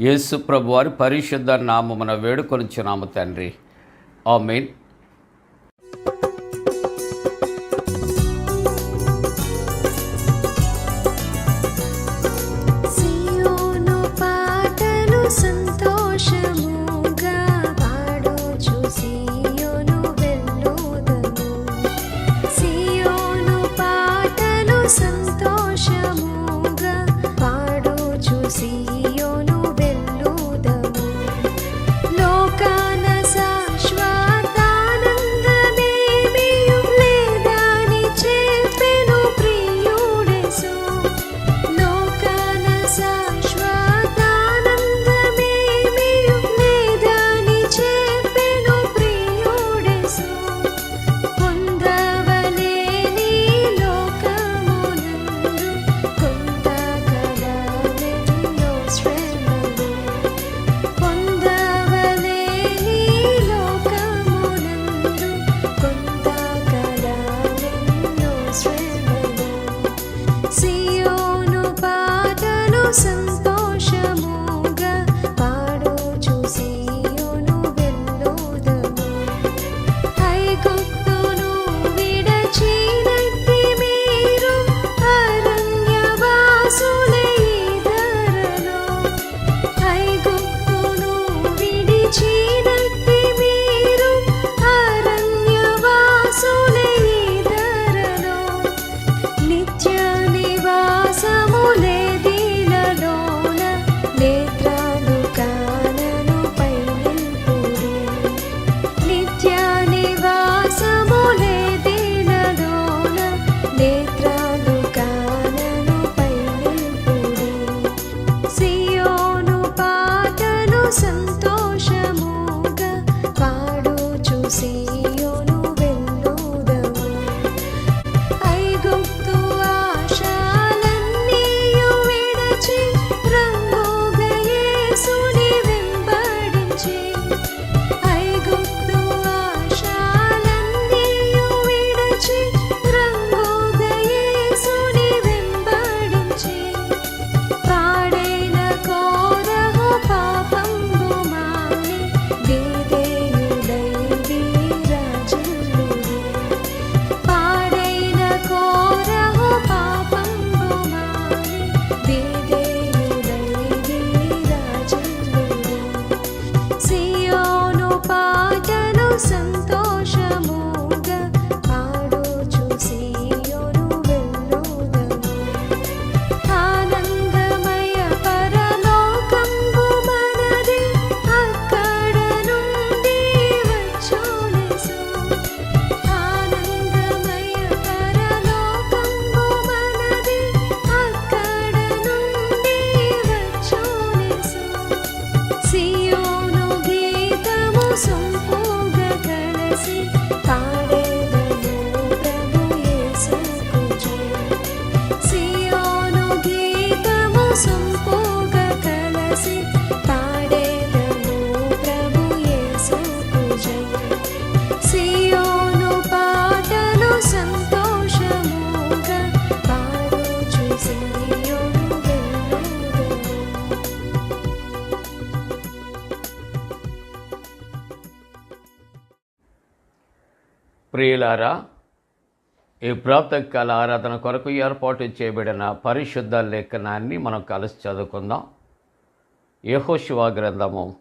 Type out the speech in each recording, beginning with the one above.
యేసు ప్రభు వారి పరిశుద్ధ నామమున వేడుకొనిచున్నాము తండ్రి. ఆ మెయిన్ ಸಂತೋಷ కలిసి ప్రియులారా ఈ ప్రాతకాల ఆరాధన కొరకు ఏర్పాటు చేయబడిన పరిశుద్ధ లేఖనాన్ని మనం కలిసి చదువుకుందాం. యహోశివా గ్రంథము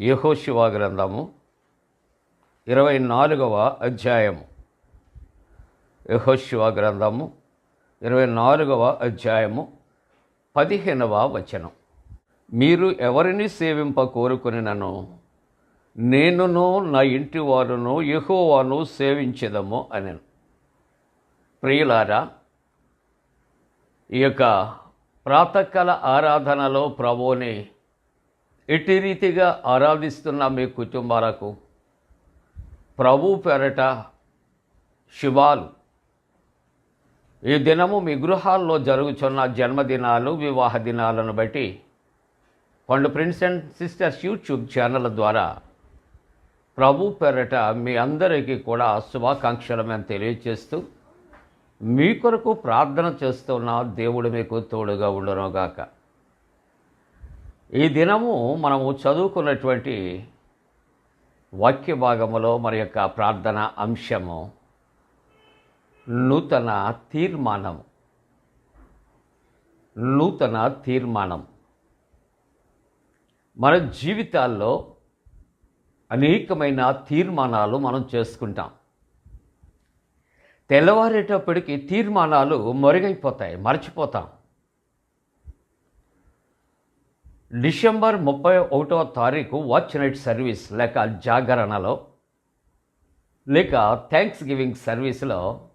యహోశివా గ్రంథము ఇరవై నాలుగవ అధ్యాయము. యహోశివా గ్రంథము ఇరవై నాలుగవ అధ్యాయము పదిహేనవ వచనం. మీరు ఎవరిని సేవింప కోరుకుని నన్ను నేనును నా ఇంటి వారును యహోవాను సేవించదము అని ప్రియులారా ఈ యొక్క ప్రాతకాల ఆరాధనలో ప్రభువుని ఎట్టి రీతిగా ఆరాధిస్తున్న మీ కుటుంబాలకు ప్రభు పెరట శుభాలు. ఈ దినము మీ గృహాల్లో జరుగుతున్న జన్మదినాలు వివాహ దినాలను బట్టి Pandu prince and sisters YouTube channel ద్వారా ప్రభు పెరట మీ అందరికీ కూడా శుభాకాంక్షలు మేము తెలియజేస్తూ మీ కొరకు ప్రార్థన చేస్తున్న దేవుడు మీకు తోడుగా ఉండనుగాక. ఈ దినము మనము చదువుకున్నటువంటి వాక్య భాగములో మరి యొక్క ప్రార్థన అంశము నూతన తీర్మానం నూతన తీర్మానం. మన జీవితాల్లో అనేకమైన తీర్మానాలు మనం చేసుకుంటాం. తెల్లవారేటప్పటికి తీర్మానాలు మరుగైపోతాయి మర్చిపోతాం. డిసెంబర్ ముప్పై ఒకటవ తారీఖు వాచ్ నైట్ సర్వీస్ లేక జాగరణలో లేక థ్యాంక్స్ గివింగ్ సర్వీస్లో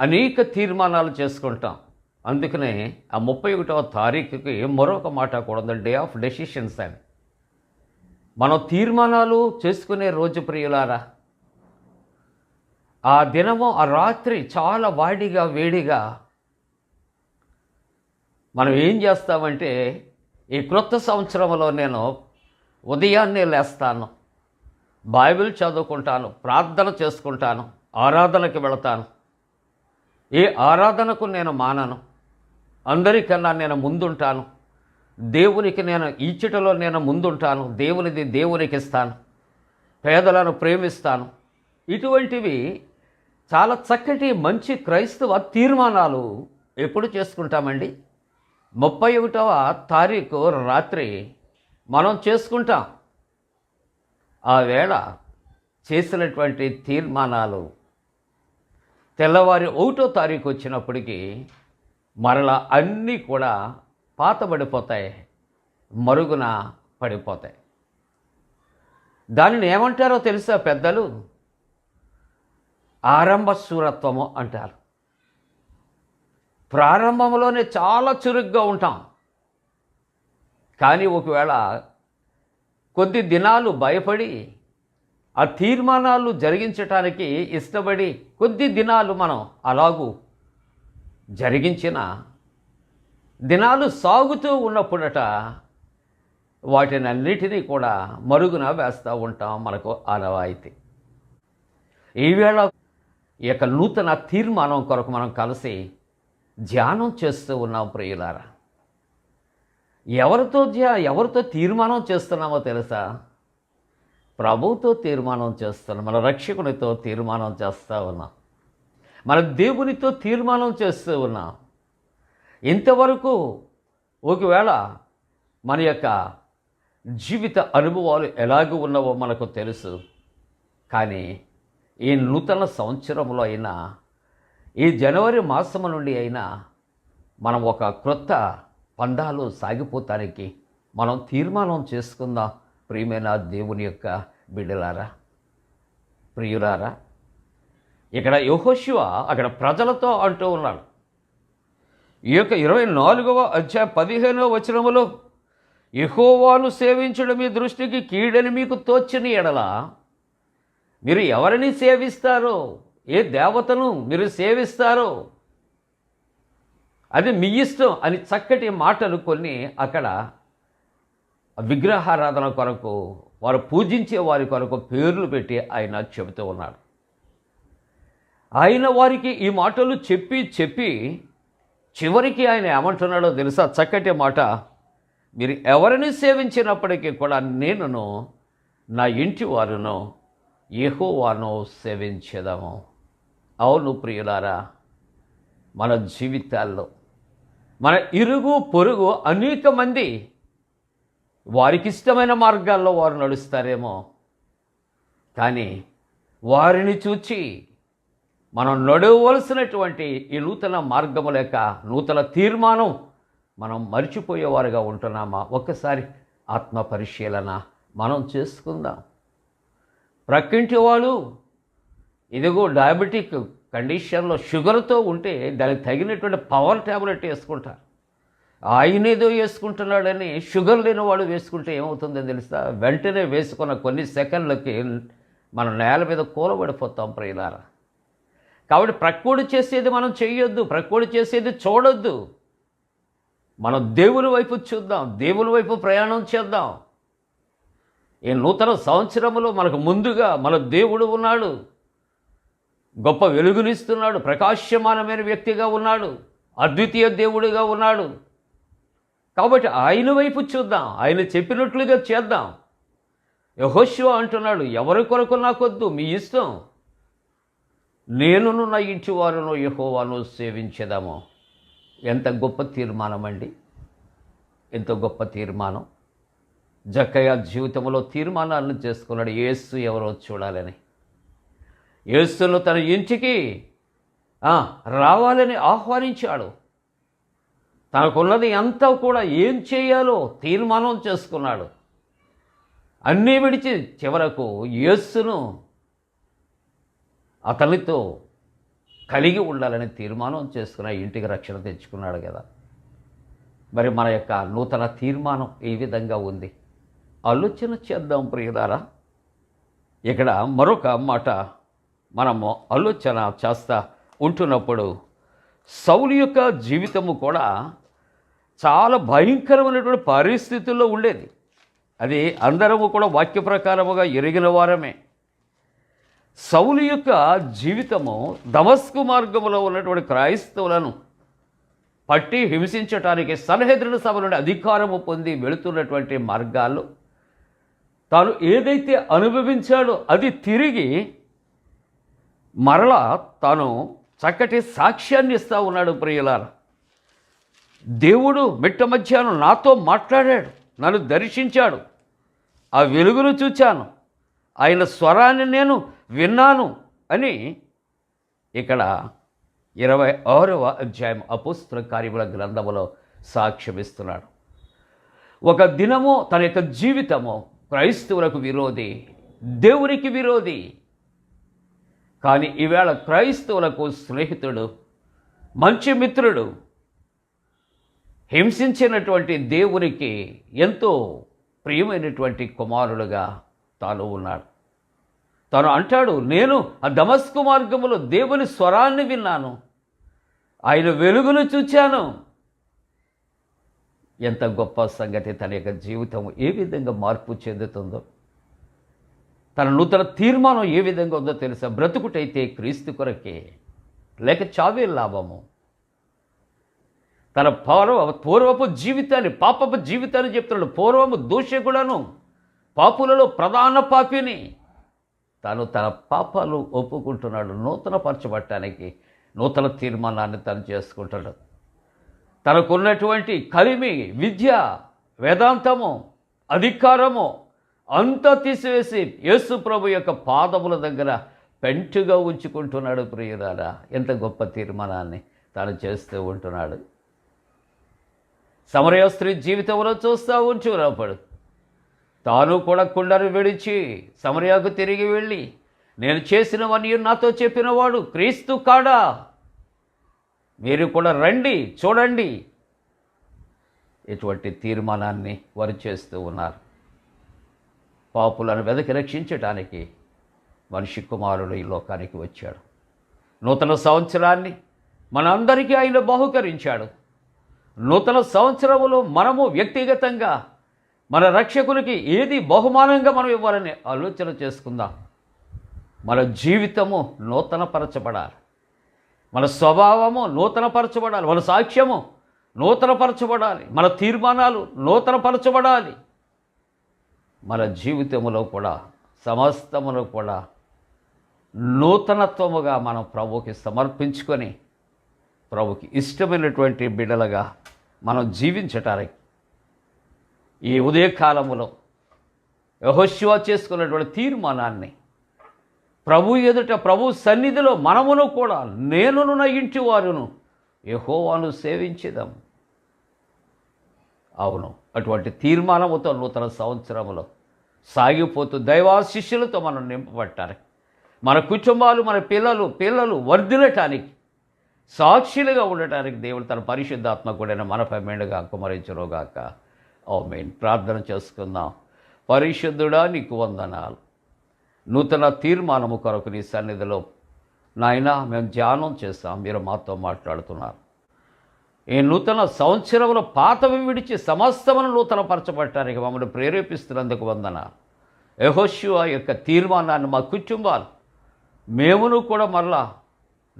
అనేక తీర్మానాలు చేసుకుంటాం. అందుకనే ఆ ముప్పై ఒకటవ తారీఖుకి మరొక మాట కూడా ఉంది డే ఆఫ్ డెసిషన్స్ అని. మనం తీర్మానాలు చేసుకునే రోజు ప్రియులారా ఆ దినము ఆ రాత్రి చాలా వాడిగా వేడిగా మనం ఏం చేస్తామంటే ఈ క్రొత్త సంవత్సరంలో నేను ఉదయాన్నే లేస్తాను బైబిల్ చదువుకుంటాను ప్రార్థన చేసుకుంటాను ఆరాధనకి వెళతాను. ఈ ఆరాధనకు నేను మానను. అందరికన్నా నేను ముందుంటాను. దేవునికి నేను ఇచ్చటలో నేను ముందుంటాను దేవునిది దేవునికి ఇస్తాను పేదలను ప్రేమిస్తాను. ఇటువంటివి చాలా చక్కటి మంచి క్రైస్తవ తీర్మానాలు ఎప్పుడు చేసుకుంటామండి? ముప్పై ఒకటవ తారీఖు రాత్రి మనం చేసుకుంటాం. ఆ వేళ చేసినటువంటి తీర్మానాలు. తెల్లవారి ఒకటో తారీఖు వచ్చినప్పటికీ మరలా అన్నీ కూడా పాతబడిపోతాయి మరుగున పడిపోతాయి. దానిని ఏమంటారో తెలుసా పెద్దలు? ఆరంభశూరత్వము అంటారు. ప్రారంభంలోనే చాలా చురుగ్గా ఉంటాం. కానీ ఒకవేళ కొద్ది దినాలు భయపడి ఆ తీర్మానాలు జరిగించటానికి ఇష్టపడి కొద్ది దినాలు మనం అలాగూ జరిగించిన దినాలు సాగుతూ ఉన్నప్పుడట వాటిని అన్నిటినీ కూడా మరుగున వేస్తూ ఉంటాం మనకు ఆనవాయితీ. ఈవేళ ఈ యొక్క నూతన తీర్మానం కొరకు మనం కలిసి ధ్యానం చేస్తూ ఉన్నాం ప్రియులారా. ఎవరితో ధ్యా ఎవరితో తీర్మానం చేస్తున్నామో తెలుసా? ప్రభుతో తీర్మానం చేస్తున్నాం మన రక్షకునితో తీర్మానం చేస్తూ ఉన్నాం మన దేవునితో తీర్మానం చేస్తూ ఉన్నాం. ఇంతవరకు ఒకవేళ మన యొక్క జీవిత అనుభవాలు ఎలాగ ఉన్నావో మనకు తెలుసు. కానీ ఈ నూతన సంవత్సరంలో అయినా ఈ జనవరి మాసము నుండి అయినా మనం ఒక క్రొత్త పందాలు సాగిపోతానికి మనం తీర్మానం చేసుకుందాం. ప్రియమైన దేవుని యొక్క బిడ్డలారా ప్రియులారా ఇక్కడ యహోశివ అక్కడ ప్రజలతో అంటూ ఉన్నాడు. ఈ యొక్క ఇరవై నాలుగవ అధ్యాయ పదిహేనవ వచనములో ఎహోవాను సేవించడం మీ దృష్టికి కీడని మీకు తోచిన ఎడల. మీరు ఎవరిని సేవిస్తారో? ఏ దేవతను మీరు సేవిస్తారో? అది మీ ఇష్టం అని చక్కటి మాటలు కొన్ని అక్కడ విగ్రహారాధన కొరకు వారు పూజించే వారి కొరకు పేర్లు పెట్టి ఆయన చెబుతూ ఉన్నాడు. ఆయన వారికి ఈ మాటలు చెప్పి చెప్పి చివరికి ఆయన ఏమంటున్నాడో తెలుసా? చక్కటి మాట. మీరు ఎవరిని సేవించినప్పటికీ కూడా నేనును నా ఇంటి వారును ఎహోవాను సేవించేదాము. అవును ప్రియులారా మన జీవితాల్లో మన ఇరుగు పొరుగు అనేక మంది వారికి ఇష్టమైన మార్గాల్లో వారు నడుస్తారేమో. కానీ వారిని చూచి మనం నడవలసినటువంటి ఈ నూతన మార్గము లేక నూతన తీర్మానం మనం మర్చిపోయేవారుగా ఉంటున్నామా? ఒక్కసారి ఆత్మ పరిశీలన మనం చేసుకుందాం. ప్రక్కింటి వాళ్ళు ఇదిగో డయాబెటిక్ కండిషన్లో షుగర్తో ఉంటే దానికి తగినటువంటి పవర్ ట్యాబ్లెట్ వేసుకుంటారు. ఆయన ఏదో వేసుకుంటున్నాడని షుగర్ లేని వాడు వేసుకుంటే ఏమవుతుందో తెలుసా? వెంటనే వేసుకున్న కొన్ని సెకండ్లకి మనం నేల మీద కూలబడిపోతాం ప్రియులారా. కాబట్టి ప్రకోడు చేసేది మనం చేయొద్దు ప్రకోడు చేసేది చూడొద్దు. మనం దేవుని వైపు చూద్దాం దేవుని వైపు ప్రయాణం చేద్దాం. ఈ నూతన సంవత్సరములో మనకు ముందుగా మన దేవుడు ఉన్నాడు. గొప్ప వెలుగునిస్తున్నాడు ప్రకాశమానమైన వ్యక్తిగా ఉన్నాడు అద్వితీయ దేవుడిగా ఉన్నాడు. కాబట్టి ఆయన వైపు చూద్దాం ఆయన చెప్పినట్లుగా చేద్దాం. యహోశివ అంటున్నాడు ఎవరి కొరకు నాకొద్దు మీ ఇష్టం. నేనును నా ఇంటి వారును యహోవాను సేవించేదాము. ఎంత గొప్ప తీర్మానం అండి ఎంత గొప్ప తీర్మానం. జక్కయ్య జీవితంలో తీర్మానాలను చేసుకున్నాడు. యేసు ఎవరో చూడాలని. యేసును తన ఇంటికి రావాలని ఆహ్వానించాడు. తనకున్నది అంతా కూడా ఏం చేయాలో తీర్మానం చేసుకున్నాడు. అన్నీ విడిచి చివరకు యేస్సును అతనితో కలిగి ఉండాలని తీర్మానం చేసుకున్న ఇంటికి రక్షణ తెచ్చుకున్నాడు కదా. మరి మన యొక్క నూతన తీర్మానం ఏ విధంగా ఉంది? ఆలోచన చేద్దాం ప్రియదారా ఇక్కడ మరొక మాట మనము ఆలోచన చేస్తా ఉంటున్నప్పుడు సౌలు యొక్క జీవితము కూడా చాలా భయంకరమైనటువంటి పరిస్థితుల్లో ఉండేది. అది అందరము కూడా వాక్య ప్రకారముగా ఎరిగిన వారమే. సౌలు యొక్క జీవితము దమస్కు మార్గములో ఉన్నటువంటి క్రైస్తవులను పట్టి హింసించటానికి సన్హెద్రుల సభ నుండి అధికారము పొంది వెళుతున్నటువంటి మార్గాల్లో తాను ఏదైతే అనుభవించాడో అది తిరిగి మరలా తాను చక్కటి సాక్ష్యాన్ని ఇస్తూ ఉన్నాడు ప్రియులార. దేవుడు మిట్ట మధ్యాహ్నం నాతో మాట్లాడాడు నన్ను దర్శించాడు ఆ వెలుగును చూచాను. ఆయన స్వరాన్ని నేను విన్నాను అని ఇక్కడ ఇరవై ఆరవ అధ్యాయం అపుస్త్ర కార్యముల గ్రంథములో సాక్ష్యమిస్తున్నాడు. ఒక దినము తన యొక్క జీవితము క్రైస్తవులకు విరోధి దేవునికి విరోధి. కానీ ఈవేళ క్రైస్తవులకు స్నేహితుడు మంచి మిత్రుడు హింసించినటువంటి దేవునికి ఎంతో ప్రియమైనటువంటి కుమారుడుగా తాను ఉన్నాడు. తాను అంటాడు నేను ఆ దమస్కు మార్గములో దేవుని స్వరాన్ని విన్నాను. ఆయన వెలుగును చూచాను. ఎంత గొప్ప సంగతి తన యొక్క జీవితం ఏ విధంగా మార్పు చెందుతుందో. తన నూతన తీర్మానం ఏ విధంగా ఉందో తెలుసా? బ్రతుకుటైతే క్రీస్తు కొరకే లేక చావే లాభము. తన పూర్వ పూర్వపు జీవితాన్ని పాపపు జీవితాన్ని చెప్తున్నాడు. పూర్వము దోషకుడను పాపులలో ప్రధాన పాపిని. తను తన పాపాలు ఒప్పుకుంటున్నాడు. నూతన పరచబట్టడానికి నూతన తీర్మానాన్ని తను చేసుకుంటాడు తనకున్నటువంటి కలిమి విద్య వేదాంతము అధికారము అంతా తీసివేసి యేసు ప్రభు యొక్క పాదముల దగ్గర పెంటుగా ఉంచుకుంటున్నాడు ప్రియురారా. ఎంత గొప్ప తీర్మానాన్ని తాను చేస్తూ ఉంటున్నాడు. సమరయ స్త్రీ జీవితంలో చూస్తూ ఉంచున్నప్పుడు తాను కూడా కుండను విడిచి సమరయాకు తిరిగి వెళ్ళి నేను చేసినవన్నీ నాతో చెప్పినవాడు క్రీస్తు కాడా? మీరు కూడా రండి చూడండి. ఇటువంటి తీర్మానాన్ని వారు చేస్తూ ఉన్నారు. పాపులను వెదకి రక్షించటానికి మనిషి కుమారుడు ఈ లోకానికి వచ్చాడు. నూతన సంవత్సరాన్ని మనందరికీ ఆయన బహుకరించాడు. నూతన సంవత్సరములో మనము వ్యక్తిగతంగా మన రక్షకునికి ఏది బహుమానంగా మనం ఇవ్వాలని ఆలోచన చేసుకుందాం. మన జీవితము నూతనపరచబడాలి. మన స్వభావము నూతనపరచబడాలి. మన సాక్ష్యము నూతనపరచబడాలి. మన తీర్మానాలు నూతనపరచబడాలి. మన జీవితములో కూడా సమస్తములో కూడా నూతనత్వముగా మనం ప్రభుకి సమర్పించుకొని ప్రభుకి ఇష్టమైనటువంటి బిడలగా మనం జీవించటానికి ఈ ఉదయకాలములో యహోశివ చేసుకున్నటువంటి తీర్మానాన్ని ప్రభు ఎదుట ప్రభు సన్నిధిలో మనమును కూడా నేనును నా ఇంటి వారును యహోవాను సేవించేదాం. అవును అటువంటి తీర్మానముతో నూతన సంవత్సరములో సాగిపోతూ దైవాశిష్యులతో మనం నింపబట్టాలి మన కుటుంబాలు మన పిల్లలు పిల్లలు వర్ధిల్లటానికి సాక్షులుగా ఉండటానికి దేవుడు తన పరిశుద్ధాత్మ కూడా మనపై మెండుగా కుమరించునుగాక ఓ ప్రార్థన చేసుకుందాం. పరిశుద్ధుడా నీకు వందనాలు. నూతన తీర్మానము కొరకు నీ సన్నిధిలో నాయనా మేము ధ్యానం చేస్తాం. మీరు మాతో మాట్లాడుతున్నారు. ఈ నూతన సంవత్సరంలో పాతవి విడిచి సమస్తమును నూతన పరచబట్టడానికి మమ్మల్ని ప్రేరేపిస్తున్నందుకు వందన యహోశివ యొక్క తీర్మానాన్ని మా కుటుంబాలు మేమును కూడా మరలా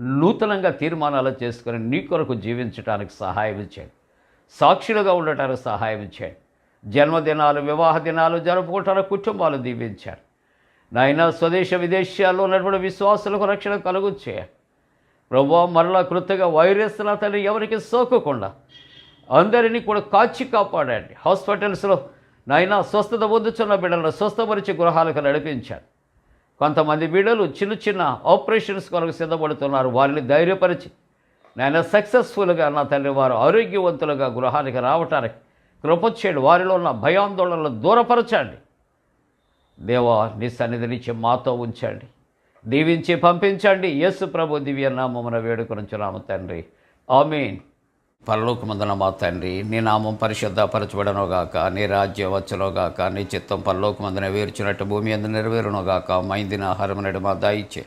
నూతనంగా తీర్మానాలు చేసుకొని నీ కొరకు జీవించడానికి సహాయం చేయండి. సాక్షులుగా ఉండటానికి సహాయం చేయండి జన్మదినాలు వివాహ దినాలు జరుపుకుంటారు కుటుంబాలు దీవించారు. నాయన స్వదేశ విదేశాల్లో ఉన్నటువంటి విశ్వాసులకు రక్షణ కలుగు చేయండి ప్రభు మరలా కృతగా వైరస్ నా తల్లి ఎవరికి సోకకుండా అందరినీ కూడా కాచి కాపాడండి. హాస్పిటల్స్లో నాయన స్వస్థత పొందుతున్న బిడ్డలను స్వస్థపరిచి గృహాలకు నడిపించాడు కొంతమంది బిడ్డలు చిన్న చిన్న ఆపరేషన్స్ కొరకు సిద్ధపడుతున్నారు. వారిని ధైర్యపరిచి నేను సక్సెస్ఫుల్గా నా తండ్రి వారు ఆరోగ్యవంతులుగా గృహానికి రావటానికి కృపచ్చేయండి వారిలో ఉన్న భయాందోళనలు దూరపరచండి. దేవా నీ సన్నిధి నుంచి మాతో ఉంచండి. దీవించి పంపించండి. యేసు ప్రభు దివ్య నామమున వేడుకొనుచున్నాము తండ్రి. ఆమెన్. పరలోకమందున మా తండ్రి నీ నామం పరిశుద్ధపరచబడనుగాక నీ రాజ్యం వచ్చునుగాక నీ చిత్తం పరలోకమందున వేర్చినట్టు భూమి అందు నెరవేరునుగాక మైందిన ఆహారం నడు మా దాయిచ్చే